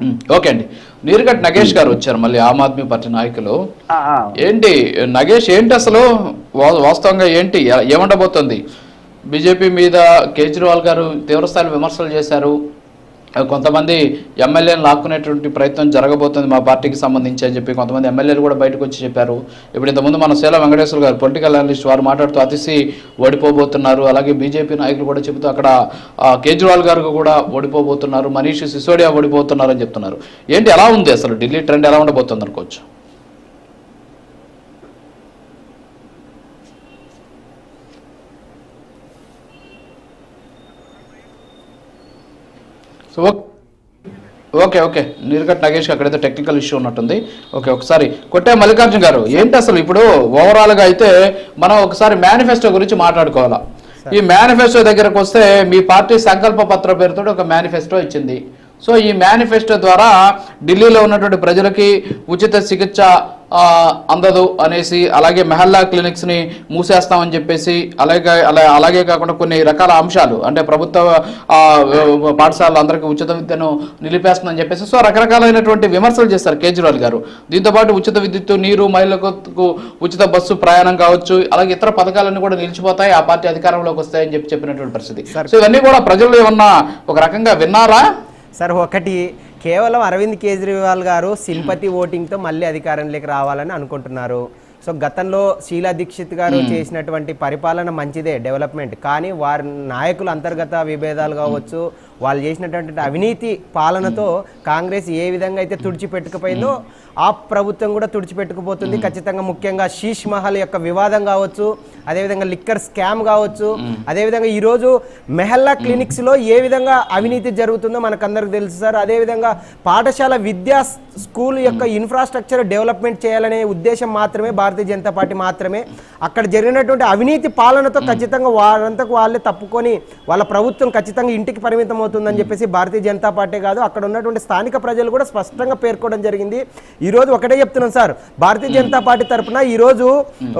ఉమ్, okay అండి. నీరుగట్ నగేష్ గారు వచ్చారు మళ్ళీ ఆమ్ ఆద్మీ పార్టీ నాయకులు. ఏంటి నగేష్ ఏంటి అసలు? వాస్తవంగా ఏంటి? ఏమండబోతుంది? బీజేపీ మీద కేజ్రీవాల్ గారు తీవ్రస్థాయిలో విమర్శలు చేశారు. కొంతమంది ఎమ్మెల్యేలు లాక్కునేటువంటి ప్రయత్నం జరగబోతుంది మా పార్టీకి సంబంధించి అని చెప్పి కొంతమంది ఎమ్మెల్యేలు కూడా బయటకు వచ్చి చెప్పారు. ఇప్పుడు ఇంతకుముందు మన శీల వెంకటేశ్వర గారు పొలిటికల్ అనలిస్ట్ వారు మాట్లాడుతూ అతిసి ఓడిపోబోతున్నారు. అలాగే బీజేపీ నాయకులు కూడా చెబుతూ అక్కడ కేజ్రీవాల్ గారు కూడా ఓడిపోబోతున్నారు. మనీష్ సిసోడియా ఓడిపోతున్నారు అని చెప్తున్నారు. ఏంటి ఎలా ఉంది అసలు ఢిల్లీ ట్రెండ్ ఎలా ఉండబోతుంది అనుకోవచ్చు? So okay okay. నీరుగట్ నగేష్ అక్కడైతే టెక్నికల్ ఇష్యూ ఉన్నట్టుంది. ఓకే ఒకసారి. కొట్టే మల్లికార్జున గారు ఏంటి అసలు ఇప్పుడు ఓవరాల్గా అయితే మనం ఒకసారి మేనిఫెస్టో గురించి మాట్లాడుకోవాలా? ఈ మేనిఫెస్టో దగ్గరకు వస్తే మీ పార్టీ సంకల్ప పత్ర పేరుతో ఒక మేనిఫెస్టో ఇచ్చింది. సో ఈ మేనిఫెస్టో ద్వారా ఢిల్లీలో ఉన్నటువంటి ప్రజలకి ఉచిత చికిత్స అందదు అనేసి అలాగే మెహల్లా క్లినిక్స్ని మూసేస్తామని చెప్పేసి అలాగే అలా అలాగే కాకుండా కొన్ని రకాల అంశాలు అంటే ప్రభుత్వ పాఠశాలలు అందరికీ ఉచిత విద్యను నిలిపేస్తుందని చెప్పేసి సో రకరకాలైనటువంటి విమర్శలు చేస్తారు కేజ్రీవాల్ గారు. దీంతో పాటు ఉచిత విద్యుత్ నీరు మహిళలకు ఉచిత బస్సు ప్రయాణం కావచ్చు అలాగే ఇతర పథకాలన్నీ కూడా నిలిచిపోతాయి ఆ పార్టీ అధికారంలోకి వస్తాయని చెప్పి చెప్పినటువంటి పరిస్థితి. సో ఇవన్నీ కూడా ప్రజలు ఏమన్నా ఒక రకంగా విన్నారా? సార్ ఒకటి కేవలం అరవింద్ కేజ్రీవాల్ గారు సింపతి ఓటింగ్తో మళ్ళీ అధికారంలోకి రావాలని అనుకుంటున్నారు. సో గతంలో షీలా దీక్షిత్ గారు చేసినటువంటి పరిపాలన మంచిదే డెవలప్మెంట్ కానీ వారి నాయకుల అంతర్గత విభేదాలు కావచ్చు వాళ్ళు చేసినటువంటి అవినీతి పాలనతో కాంగ్రెస్ ఏ విధంగా అయితే తుడిచిపెట్టుకుపోయిందో ఆ ప్రభుత్వం కూడా తుడిచిపెట్టుకుపోతుంది. ఖచ్చితంగా ముఖ్యంగా శీష్ మహల్ యొక్క వివాదం కావచ్చు అదేవిధంగా లిక్కర్ స్కామ్ కావచ్చు అదేవిధంగా ఈరోజు మెహల్లా క్లినిక్స్లో ఏ విధంగా అవినీతి జరుగుతుందో మనకందరికి తెలుసు సార్. అదేవిధంగా పాఠశాల విద్యా స్కూల్ యొక్క ఇన్ఫ్రాస్ట్రక్చర్ డెవలప్మెంట్ చేయాలనే ఉద్దేశం మాత్రమే భారతీయ జనతా పార్టీ మాత్రమే అక్కడ జరిగినటువంటి అవినీతి పాలనతో ఖచ్చితంగా వారంతకు వాళ్ళే తప్పుకొని వాళ్ళ ప్రభుత్వం ఖచ్చితంగా ఇంటికి పరిమితం అవుతుందని చెప్పేసి భారతీయ జనతా పార్టీ కాదు అక్కడ ఉన్నటువంటి స్థానిక ప్రజలు కూడా స్పష్టంగా పేర్కోవడం జరిగింది. ఈ రోజు ఒకటే చెప్తున్నాం సార్ భారతీయ జనతా పార్టీ తరఫున ఈ రోజు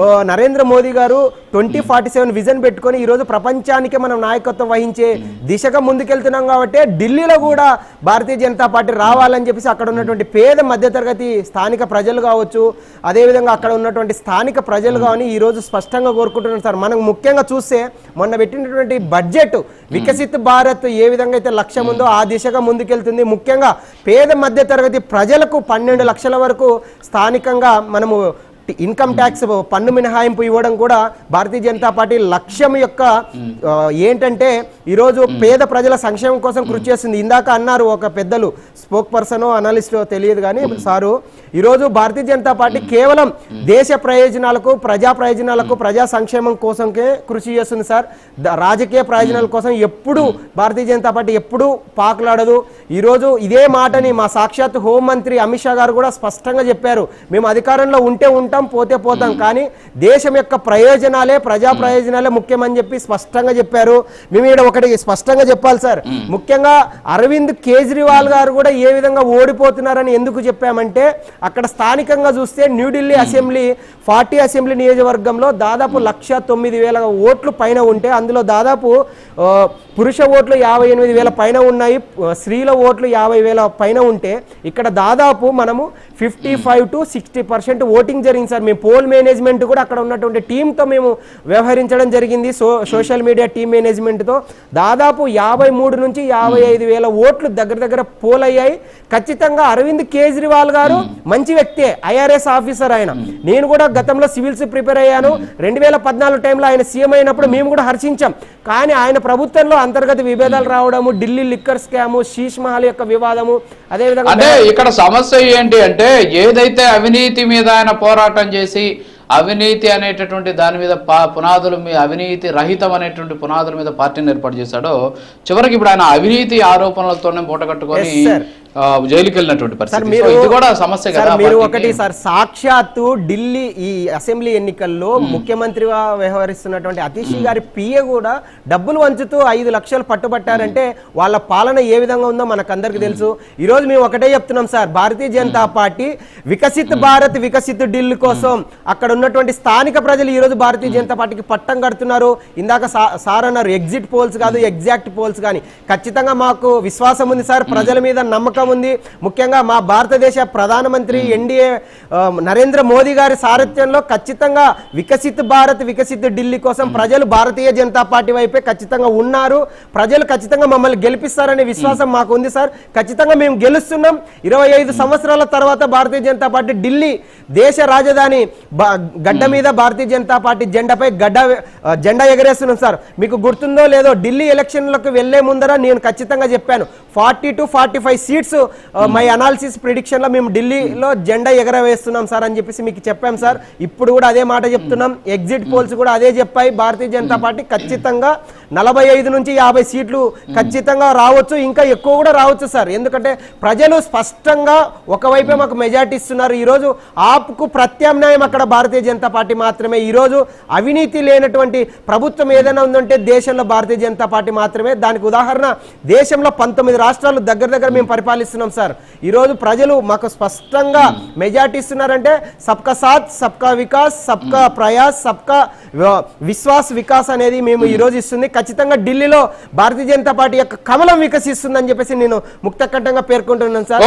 ఆ, నరేంద్ర మోదీ గారు ట్వంటీ ఫార్టీ సెవెన్ విజన్ పెట్టుకొని ఈ రోజు ప్రపంచానికే మనం నాయకత్వం వహించే దిశగా ముందుకెళ్తున్నాం కాబట్టి ఢిల్లీలో కూడా భారతీయ జనతా పార్టీ రావాలని చెప్పేసి అక్కడ ఉన్నటువంటి పేద మధ్యతరగతి స్థానిక ప్రజలు కావచ్చు అదేవిధంగా అక్కడ ఉన్నటువంటి స్థానిక ప్రజలు కానీ ఈ రోజు స్పష్టంగా కోరుకుంటున్నారు సార్. మనం ముఖ్యంగా చూస్తే మొన్న పెట్టినటువంటి బడ్జెట్ వికసిత్ భారత్ ఏ విధంగా అయితే లక్ష్యం ఉందో ఆ దిశగా ముందుకెళ్తుంది. ముఖ్యంగా పేద మధ్య తరగతి ప్రజలకు పన్నెండు లక్షల వరకు స్థానికంగా మనము ఇన్కమ్ ట్యాక్స్ పన్ను మినహాయింపు ఇవ్వడం కూడా భారతీయ జనతా పార్టీ లక్ష్యం యొక్క ఏంటంటే ఈరోజు పేద ప్రజల సంక్షేమం కోసం కృషి చేస్తుంది. ఇందాక అన్నారు ఒక పెద్దలు స్పోక్ పర్సన్ అనలిస్ట్ తెలియదు కానీ సారు ఈరోజు భారతీయ జనతా పార్టీ కేవలం దేశ ప్రయోజనాలకు ప్రజా ప్రయోజనాలకు ప్రజా సంక్షేమం కోసంకే కృషి చేస్తుంది సార్. రాజకీయ ప్రయోజనాల కోసం ఎప్పుడు భారతీయ జనతా పార్టీ ఎప్పుడు పాకులాడదు. ఈరోజు ఇదే మాటని మా సాక్షాత్ హోంమంత్రి అమిత్ షా గారు కూడా స్పష్టంగా చెప్పారు. మేము అధికారంలో ఉంటే ఉంటాం పోతే పోతాం కానీ దేశం యొక్క ప్రయోజనాలే ప్రజా ప్రయోజనాలే ముఖ్యమని చెప్పి స్పష్టంగా చెప్పారు. మేము ఇక్కడ ఒకటి స్పష్టంగా చెప్పాలి సార్. ముఖ్యంగా అరవింద్ కేజ్రీవాల్ గారు కూడా ఏ విధంగా ఓడిపోతున్నారని ఎందుకు చెప్పామంటే అక్కడ స్థానికంగా చూస్తే న్యూఢిల్లీ అసెంబ్లీ ఫార్టీ అసెంబ్లీ నియోజకవర్గంలో దాదాపు లక్ష తొమ్మిది వేల ఓట్లు పైన ఉంటే అందులో దాదాపు పురుష ఓట్లు యాభై ఎనిమిది వేల పైన ఉన్నాయి స్త్రీల ఓట్లు యాభై వేల పైన ఉంటే ఇక్కడ దాదాపు మనము fifty five to sixty percent voting జరిగింది. సార్ మేము పోల్ మేనేజ్మెంట్ కూడా అక్కడ ఉన్నటువంటి టీంతో మేము వ్యవహరించడం జరిగింది. సో సోషల్ మీడియా టీమ్ మేనేజ్మెంట్తో దాదాపు యాభై మూడు నుంచి యాభై ఐదు వేల ఓట్లు దగ్గర దగ్గర పోల్ అయ్యాయి. ఖచ్చితంగా అరవింద్ కేజ్రీవాల్ గారు మంచి వ్యక్తే ఐఆర్ఎస్ ఆఫీసర్ ఆయన. నేను కూడా గతంలో సివిల్స్ ప్రిపేర్ అయ్యాను. రెండు వేల పద్నాలుగు టైంలో ఆయన సీఎం అయినప్పుడు మేము కూడా హర్షించాం. కానీ ఆయన ప్రభుత్వంలో అంతర్గత విభేదాలు రావడము ఢిల్లీ లిక్కర్ స్కాము శీష్ మహల్ యొక్క వివాదము అదేవిధంగా అంటే ఇక్కడ సమస్య ఏంటి అంటే ఏదైతే అవినీతి మీద ఆయన పోరాటం చేసి అవినీతి అనేటటువంటి దాని మీద పా- పునాదుల మీద అవినీతి రహితం అనేటువంటి పునాదుల మీద పార్టీని ఏర్పాటు చేశాడో చివరికి ఇప్పుడు ఆయన అవినీతి ఆరోపణలతోనే పూటగట్టుకొని జైలుకి వెళ్ళినటువంటి పరిస్థితి. మీరు- సో ఇది కూడా సమస్య సార్ కదా మీరు పార్టీకి. ఒకటి సార్ సాక్షాత్తు ఢిల్లీ ఈ అసెంబ్లీ ఎన్నికల్లో ముఖ్యమంత్రిగా వ్యవహరిస్తున్నటువంటి అతిషి గారి పిఏ కూడా డబ్బులు వంచుతూ ఐదు లక్షలు పట్టుబట్టారంటే వాళ్ళ పాలన ఏ విధంగా ఉందో మనకందరికి తెలుసు. ఈ రోజు మేము ఒకటే చెప్తున్నాం సార్ భారతీయ జనతా పార్టీ వికసిత్ భారత్ వికసిత్ ఢిల్లీ కోసం అక్కడ ఉన్నటువంటి స్థానిక ప్రజలు ఈ రోజు భారతీయ జనతా పార్టీకి పట్టం కడుతున్నారు. ఇందాక సార్ అన్నారు ఎగ్జిట్ పోల్స్ కాదు ఎగ్జాక్ట్ పోల్స్ కానీ. ఖచ్చితంగా మాకు విశ్వాసం ఉంది సార్ ప్రజల మీద నమ్మకం ఉంది. ముఖ్యంగా మా భారతదేశ ప్రధానమంత్రి ఎన్డీఏ నరేంద్ర మోదీ గారి సారథ్యంలో ఖచ్చితంగా వికసిత్ భారత్ వికసిత్ ఢిల్లీ కోసం ప్రజలు భారతీయ జనతా పార్టీ వైపే ఖచ్చితంగా ఉన్నారు. ప్రజలు ఖచ్చితంగా మమ్మల్ని గెలిపిస్తారనే విశ్వాసం మాకు ఉంది సార్. ఖచ్చితంగా మేము గెలుస్తున్నాం. ఇరవై ఐదు సంవత్సరాల తర్వాత భారతీయ జనతా పార్టీ ఢిల్లీ దేశ రాజధాని గడ్డ మీద భారతీయ జనతా పార్టీ జెండాపై గడ్డ జెండా ఎగరేస్తున్నాం సార్. మీకు గుర్తుందో లేదో ఢిల్లీ ఎలక్షన్లకు వెళ్ళే ముందర నేను ఖచ్చితంగా చెప్పాను. Forty to forty five seats my analysis ప్రిడిక్షన్లో మేము ఢిల్లీలో జెండా ఎగరవేస్తున్నాం సార్ అని చెప్పేసి మీకు చెప్పాం సార్. ఇప్పుడు కూడా అదే మాట చెప్తున్నాం. ఎగ్జిట్ పోల్స్ కూడా అదే చెప్పాయి. భారతీయ జనతా పార్టీ ఖచ్చితంగా నలభై ఐదు నుంచి యాభై సీట్లు ఖచ్చితంగా రావచ్చు. ఇంకా ఎక్కువ కూడా రావచ్చు సార్. ఎందుకంటే ప్రజలు స్పష్టంగా ఒకవైపే మాకు మెజార్టీ ఇస్తున్నారు. ఈరోజు ఆప్కు ప్రత్యామ్నాయం అక్కడ భారతీయ జనతా పార్టీ మాత్రమే. ఈరోజు అవినీతి లేనటువంటి ప్రభుత్వం ఏదైనా ఉందంటే దేశంలో భారతీయ జనతా పార్టీ మాత్రమే. దానికి ఉదాహరణ దేశంలో పంతొమ్మిది రాష్ట్రాలు దగ్గర దగ్గర మేము పరిపాలిస్తున్నాం సార్. ఈరోజు ప్రజలు మాకు స్పష్టంగా మెజార్టీ ఇస్తున్నారంటే సబ్కా సాత్ సబ్కా వికాస్ సబ్కా ప్రయాస్ సబ్కా విశ్వాస్ వికాస్ అనేది మేము ఈ రోజు ఇస్తుంది. ఖచ్చితంగా ఢిల్లీలో భారతీయ జనతా పార్టీ యొక్క కమలం వికసిస్తుందని చెప్పేసి నేను ముక్తకంఠంగా పేర్కొంటున్నాను sir.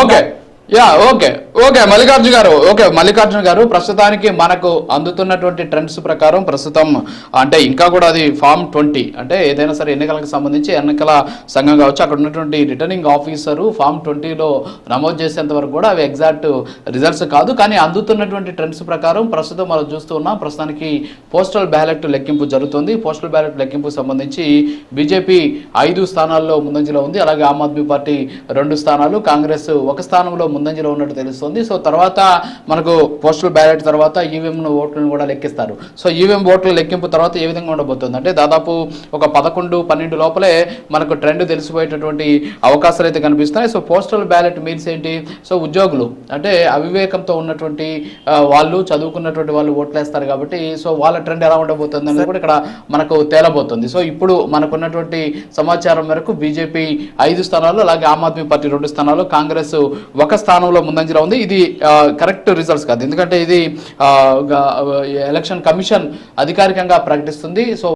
Ya okay. Okay Mallikarjuna గారు. ఓకే మల్లికార్జున గారు ప్రస్తుతానికి మనకు అందుతున్నటువంటి ట్రెండ్స్ ప్రకారం ప్రస్తుతం అంటే ఇంకా కూడా అది ఫామ్ ట్వంటీ అంటే ఏదైనా సరే ఎన్నికలకు సంబంధించి ఎన్నికల సంఘం కావచ్చు అక్కడ ఉన్నటువంటి రిటర్నింగ్ ఆఫీసరు ఫామ్ ట్వంటీలో నమోదు చేసేంత వరకు కూడా అవి ఎగ్జాక్ట్ రిజల్ట్స్ కాదు. కానీ అందుతున్నటువంటి ట్రెండ్స్ ప్రకారం ప్రస్తుతం మనం చూస్తూ ఉన్నాం ప్రస్తుతానికి పోస్టల్ బ్యాలెట్ లెక్కింపు జరుగుతుంది. పోస్టల్ బ్యాలెట్ లెక్కింపు సంబంధించి బీజేపీ ఐదు స్థానాల్లో ముందంజలో ఉంది. అలాగే ఆమ్ ఆద్మీ పార్టీ రెండు స్థానాలు కాంగ్రెస్ ఒక స్థానంలో ముందంజలో ఉన్నట్టు తెలుస్తుంది. సో తర్వాత మనకు పోస్టల్ బ్యాలెట్ తర్వాత ఈవీఎం ఓట్లను కూడా లెక్కిస్తారు. సో ఈవీఎం ఓట్ల లెక్కింపు తర్వాత ఏ విధంగా ఉండబోతుంది? అంటే దాదాపు ఒక పదకొండు పన్నెండు లోపలే మనకు ట్రెండ్ తెలిసిపోయేటటువంటి అవకాశాలు అయితే కనిపిస్తున్నాయి. సో పోస్టల్ బ్యాలెట్ మీన్స్ ఏంటి? సో ఉద్యోగులు. అంటే అవివేకంతో ఉన్నటువంటి వాళ్ళు చదువుకున్నటువంటి వాళ్ళు ఓట్లేస్తారు కాబట్టి సో వాళ్ళ ట్రెండ్ ఎలా ఉండబోతుంది అనేది కూడా ఇక్కడ మనకు తేలబోతుంది. సో ఇప్పుడు మనకున్నటువంటి సమాచారం మేరకు బీజేపీ ఐదు స్థానాలు అలాగే ఆమ్ ఆద్మీ పార్టీ రెండు స్థానాలు కాంగ్రెస్ ఒక స్థానంలో ముందంజలో ఉంది. ఇది కరెక్ట్ రిజల్ట్స్ కాదు. ఎందుకంటే ఇది ఆ, ఎలక్షన్ కమిషన్ అధికారికంగా ప్రకటిస్తుంది. సో